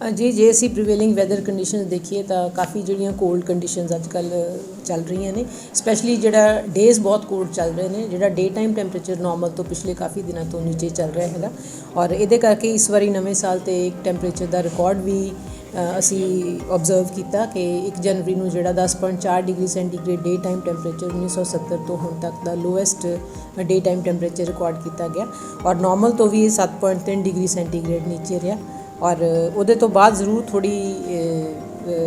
ਅ, ਜੀ ਜੇ ਅਸੀਂ ਪ੍ਰੀਵੇਲਿੰਗ ਵੈਦਰ ਕੰਡੀਸ਼ਨਸ ਦੇਖੀਏ ਤਾਂ ਕਾਫੀ ਜਿਹੜੀਆਂ ਕੋਲਡ ਕੰਡੀਸ਼ਨਸ ਅੱਜ ਕੱਲ ਚੱਲ ਰਹੀਆਂ ਨੇ ਸਪੈਸ਼ਲੀ ਜਿਹੜਾ ਡੇਜ਼ ਬਹੁਤ ਕੋਲਡ ਚੱਲ ਰਹੇ ਨੇ ਜਿਹੜਾ ਡੇ ਟਾਈਮ ਟੈਂਪਰੇਚਰ ਨਾਰਮਲ ਤੋਂ ਪਿਛਲੇ ਕਾਫੀ ਦਿਨਾਂ ਤੋਂ ਨੀਚੇ ਚੱਲ ਰਿਹਾ ਹੈਗਾ। ਔਰ ਇਹਦੇ ਕਰਕੇ ਇਸ ਵਾਰੀ ਨਵੇਂ ਸਾਲ ਤੇ ਇੱਕ ਟੈਂਪਰੇਚਰ ਦਾ ਰਿਕਾਰਡ ਵੀ ਅਸੀਂ ਆਬਜ਼ਰਵ ਕੀਤਾ ਕਿ 1 ਜਨਵਰੀ ਨੂੰ ਜਿਹੜਾ 10.4 degree centigrade day time temperature 1970 ਤੋਂ ਹੁਣ ਤੱਕ ਦਾ lowest day time temperature record ਕੀਤਾ ਗਿਆ। ਔਰ ਨਾਰਮਲ ਤੋਂ ਵੀ ਇਹ 7.3 ਡਿਗਰੀ ਸੈਂਟੀਗ੍ਰੇਡ ਨੀਚੇ ਰਿਹਾ। ਔਰ ਉਹਦੇ ਤੋਂ ਬਾਅਦ ਜ਼ਰੂਰ ਥੋੜੀ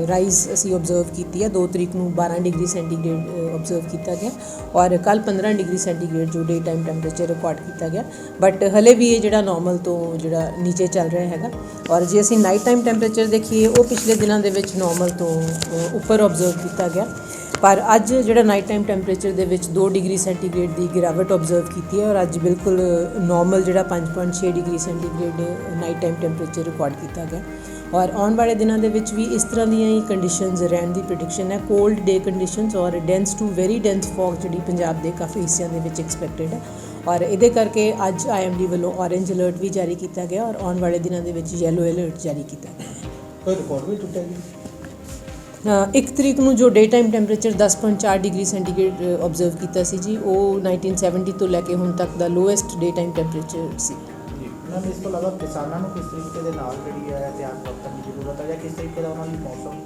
ਰਾਈਜ਼ ਅਸੀਂ ਆਬਜ਼ਰਵ ਕੀਤੀ ਹੈ। 2 ਤਰੀਕ ਨੂੰ 12 ਡਿਗਰੀ ਸੈਂਟੀਗ੍ਰੇਡ ਆਬਜ਼ਰਵ ਕੀਤਾ ਗਿਆ। ਔਰ ਕੱਲ 15 ਡਿਗਰੀ ਸੈਂਟੀਗ੍ਰੇਡ ਜੋ ਡੇ ਟਾਈਮ ਟੈਂਪਰੇਚਰ ਰਿਕਾਰਡ ਕੀਤਾ ਗਿਆ। ਬਟ ਹਲੇ ਵੀ ਇਹ ਜਿਹੜਾ ਨਾਰਮਲ ਤੋਂ ਜਿਹੜਾ ਨੀਚੇ ਚੱਲ ਰਿਹਾ ਹੈਗਾ। ਔਰ ਜੇ ਅਸੀਂ ਨਾਈਟ ਟਾਈਮ ਟੈਂਪਰੇਚਰ ਦੇਖੀਏ, ਉਹ ਪਿਛਲੇ ਦਿਨਾਂ ਦੇ ਵਿੱਚ ਨਾਰਮਲ ਤੋਂ ਉੱਪਰ ਆਬਜ਼ਰਵ ਕੀਤਾ ਗਿਆ। ਪਰ ਅੱਜ ਜਿਹੜਾ ਨਾਈਟ ਟਾਈਮ ਟੈਂਪਰੇਚਰ ਦੇ ਵਿੱਚ 2 ਡਿਗਰੀ ਸੈਂਟੀਗ੍ਰੇਡ ਦੀ ਗਿਰਾਵਟ ਆਬਜ਼ਰਵ ਕੀਤੀ ਹੈ ਔਰ ਅੱਜ ਬਿਲਕੁਲ ਨਾਰਮਲ ਜਿਹੜਾ 5.6 degree centigrade night time temperature record ਕੀਤਾ ਗਿਆ। ਔਰ ਆਉਣ ਵਾਲੇ ਦਿਨਾਂ ਦੇ ਵਿੱਚ ਵੀ ਇਸ ਤਰ੍ਹਾਂ ਦੀਆਂ ਹੀ ਕੰਡੀਸ਼ਨਸ ਰਹਿਣ ਦੀ ਪ੍ਰੈਡਿਕਸ਼ਨ ਹੈ। ਕੋਲਡ ਡੇ ਕੰਡੀਸ਼ਨਸ ਔਰ dense to very dense fog ਜਿਹੜੀ ਪੰਜਾਬ ਦੇ ਕਾਫੀ ਹਿੱਸਿਆਂ ਦੇ ਵਿੱਚ ਐਕਸਪੈਕਟਡ ਹੈ। ਔਰ ਇਹਦੇ ਕਰਕੇ ਅੱਜ ਆਈਐਮਡੀ ਵੱਲੋਂ ਔਰੇਂਜ ਅਲਰਟ ਵੀ ਜਾਰੀ ਕੀਤਾ ਗਿਆ ਔਰ ਆਉਣ ਵਾਲੇ ਦਿਨਾਂ ਦੇ ਵਿੱਚ ਯੈਲੋ ਅਲਰਟ ਜਾਰੀ ਕੀਤਾ ਗਿਆ। ਕੋਈ ਰਿਕਾਰਡ ਵੀ ਟੁੱਟਿਆ ਜੀ ਇੱਕ ਤਰੀਕ ਨੂੰ ਜੋ day time temperature 10.4 degree centigrade observe ਕੀਤਾ ਸੀ ਜੀ, ਉਹ 1970 ਤੋਂ ਲੈ ਕੇ ਹੁਣ ਤੱਕ ਦਾ ਲੋਐਸਟ ਡੇ ਟਾਈਮ ਟੈਂਪਰੇਚਰ ਸੀ। ਮੈਮ, ਇਸ ਤੋਂ ਇਲਾਵਾ ਕਿਸਾਨਾਂ ਨੂੰ ਕਿਸ ਤਰੀਕੇ ਦੇ ਨਾਲ ਜਿਹੜੀ ਹੈ ਧਿਆਨ ਰੱਖਣ ਦੀ ਜ਼ਰੂਰਤ ਹੈ ਜਾਂ ਕਿਸ ਤਰੀਕੇ ਦਾ ਉਹਨਾਂ ਲਈ ਮੌਸਮ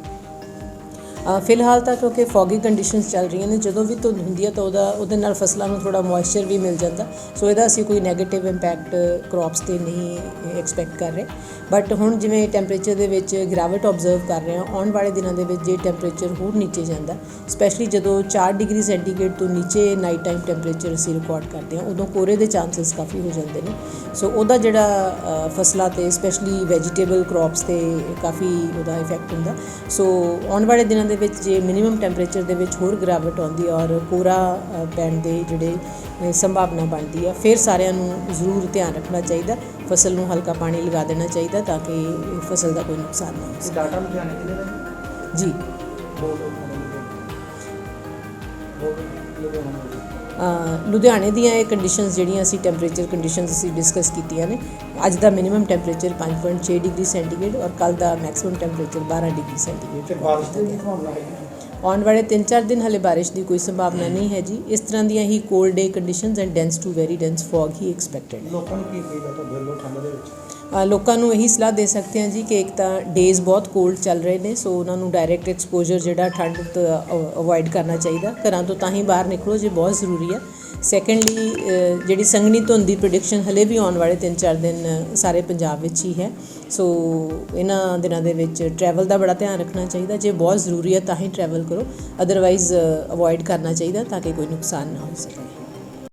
ਫਿਲਹਾਲ ਤਾਂ ਕਿਉਂਕਿ ਫੌਗੀ ਕੰਡੀਸ਼ਨਸ ਚੱਲ ਰਹੀਆਂ ਨੇ, ਜਦੋਂ ਵੀ ਧੁੰਦ ਹੁੰਦੀ ਹੈ ਤਾਂ ਉਹਦਾ, ਉਹਦੇ ਨਾਲ ਫਸਲਾਂ ਨੂੰ ਥੋੜਾ ਮੋਇਸਚਰ ਵੀ ਮਿਲ ਜਾਂਦਾ। ਸੋ ਇਹਦਾ ਅਸੀਂ ਕੋਈ 네ਗੇਟਿਵ ਇੰਪੈਕਟ ਕ੍ਰੌਪਸ ਤੇ ਨਹੀਂ ਐਕਸਪੈਕਟ ਕਰ ਰਹੇ। ਬਟ ਹੁਣ ਜਿਵੇਂ ਟੈਂਪਰੇਚਰ ਦੇ ਵਿੱਚ ਗਿਰਾਵਟ ਆਬਜ਼ਰਵ ਕਰ ਰਹੇ ਹਾਂ, ਆਉਣ ਵਾਲੇ ਦਿਨਾਂ ਦੇ ਵਿੱਚ ਜੇ ਟੈਂਪਰੇਚਰ ਹੋਰ ਨੀਚੇ ਜਾਂਦਾ ਸਪੈਸ਼ਲੀ ਜਦੋਂ 4 ਡਿਗਰੀ ਸੈਂਟੀਗ੍ਰੇਡ ਤੋਂ ਨੀਚੇ ਨਾਈਟ ਟਾਈਮ ਟੈਂਪਰੇਚਰ ਅਸੀਂ ਰਿਕਾਰਡ ਕਰਦੇ ਹਾਂ, ਉਦੋਂ ਕੋਰੇ ਦੇ ਚਾਂਸਸ ਕਾਫੀ ਹੋ ਜਾਂਦੇ ਨੇ। ਸੋ ਉਹਦਾ ਜਿਹੜਾ ਫਸਲਾਂ ਤੇ ਸਪੈਸ਼ਲੀ ਵੈਜੀਟੇਬਲ ਕ੍ਰੌਪਸ ਤੇ ਕਾਫੀ ਉਹਦਾ ਇਫੈਕਟ ਹੁੰਦਾ। ਸੋ ਆਉਣ ਵਾਲੇ ਦਿਨਾਂ ਦੇ ਵਿੱਚ ਜੇ ਮਿਨੀਮਮ ਟੈਂਪਰੇਚਰ ਦੇ ਵਿੱਚ ਹੋਰ ਗਿਰਾਵਟ ਆਉਂਦੀ ਹੈ ਔਰ ਕੋਰਾ ਪੈਣ ਦੇ ਜਿਹੜੇ ਸੰਭਾਵਨਾ ਬਣਦੀ ਹੈ ਫਿਰ ਸਾਰਿਆਂ ਨੂੰ ਜ਼ਰੂਰ ਧਿਆਨ ਰੱਖਣਾ ਚਾਹੀਦਾ ਫਸਲ ਨੂੰ ਹਲਕਾ ਪਾਣੀ ਲਗਾ ਦੇਣਾ ਚਾਹੀਦਾ ਤਾਂ ਕਿ ਫਸਲ ਦਾ ਕੋਈ ਨੁਕਸਾਨ ਨਾ ਹੋ ਇਹ ਡਾਟਾ ਲੁਧਿਆਣੇ ਜ਼ਿਲ੍ਹੇ ਦਾ ਜੀ? ਲੁਧਿਆਣਾ ਦੀਆਂ ਇਹ ਕੰਡੀਸ਼ਨਸ ਜਿਹੜੀਆਂ ਅਸੀਂ ਟੈਂਪਰੇਚਰ ਕੰਡੀਸ਼ਨਸ ਅਸੀਂ ਡਿਸਕਸ ਕੀਤੀਆਂ ਨੇ। ਅੱਜ ਦਾ ਮਿਨੀਮਮ ਟੈਂਪਰੇਚਰ 5.6 ਡਿਗਰੀ ਸੈਂਟੀਗ੍ਰੇਡ ਔਰ ਕੱਲ ਦਾ ਮੈਕਸਿਮਮ ਟੈਂਪਰੇਚਰ 12 ਡਿਗਰੀ ਸੈਂਟੀਗ੍ਰੇਡ ਤੇ ਹੈ? ਆਉਣ ਵਾਲੇ 3-4 ਦਿਨ ਹਲੇ ਬਾਰਿਸ਼ ਦੀ ਕੋਈ ਸੰਭਾਵਨਾ ਨਹੀਂ ਹੈ ਜੀ। ਇਸ ਤਰ੍ਹਾਂ ਦੀਆਂ ਹੀ cold day conditions and dense to very dense fog he expected ਲੋਕਾਂ ਨੂੰ ਕੀ ਕਹੀਦਾ ਤੁਹਾਡੇ ਵੱਲੋਂ ਠੰਡ ਦੇ ਵਿੱਚ? ਲੋਕਾਂ ਨੂੰ ਇਹੀ ਸਲਾਹ ਦੇ ਸਕਦੇ ਹਾਂ ਜੀ ਕਿ ਇੱਕ ਤਾਂ ਡੇਜ਼ ਬਹੁਤ ਕੋਲਡ ਚੱਲ ਰਹੇ ਨੇ ਸੋ ਉਹਨਾਂ ਨੂੰ ਡਾਇਰੈਕਟ ਐਕਸਪੋਜ਼ਰ ਜਿਹੜਾ ਠੰਡ ਤੋਂ ਅਵੋਇਡ ਕਰਨਾ ਚਾਹੀਦਾ। ਘਰਾਂ ਤੋਂ ਤਾਂ ਹੀ ਬਾਹਰ ਨਿਕਲੋ ਜੇ ਬਹੁਤ ਜ਼ਰੂਰੀ ਹੈ। ਸੈਕੰਡਲੀ ਜਿਹੜੀ ਸੰਘਣੀ ਧੁੰਦ ਦੀ ਪ੍ਰੈਡਿਕਸ਼ਨ ਹਲੇ ਵੀ ਆਉਣ ਵਾਲੇ 3-4 ਦਿਨ ਸਾਰੇ ਪੰਜਾਬ ਵਿੱਚ ਹੀ ਹੈ। ਸੋ ਇਹਨਾਂ ਦਿਨਾਂ ਦੇ ਵਿੱਚ ਟਰੈਵਲ ਦਾ ਬੜਾ ਧਿਆਨ ਰੱਖਣਾ ਚਾਹੀਦਾ। ਜੇ ਬਹੁਤ ਜ਼ਰੂਰੀ ਹੈ ਤਾਂ ਹੀ ਟਰੈਵਲ ਕਰੋ। ਅਦਰਵਾਈਜ਼ ਅਵੋਇਡ ਕਰਨਾ ਚਾਹੀਦਾ ਤਾਂ ਕਿ ਕੋਈ ਨੁਕਸਾਨ ਨਾ ਹੋ ਸਕੇ।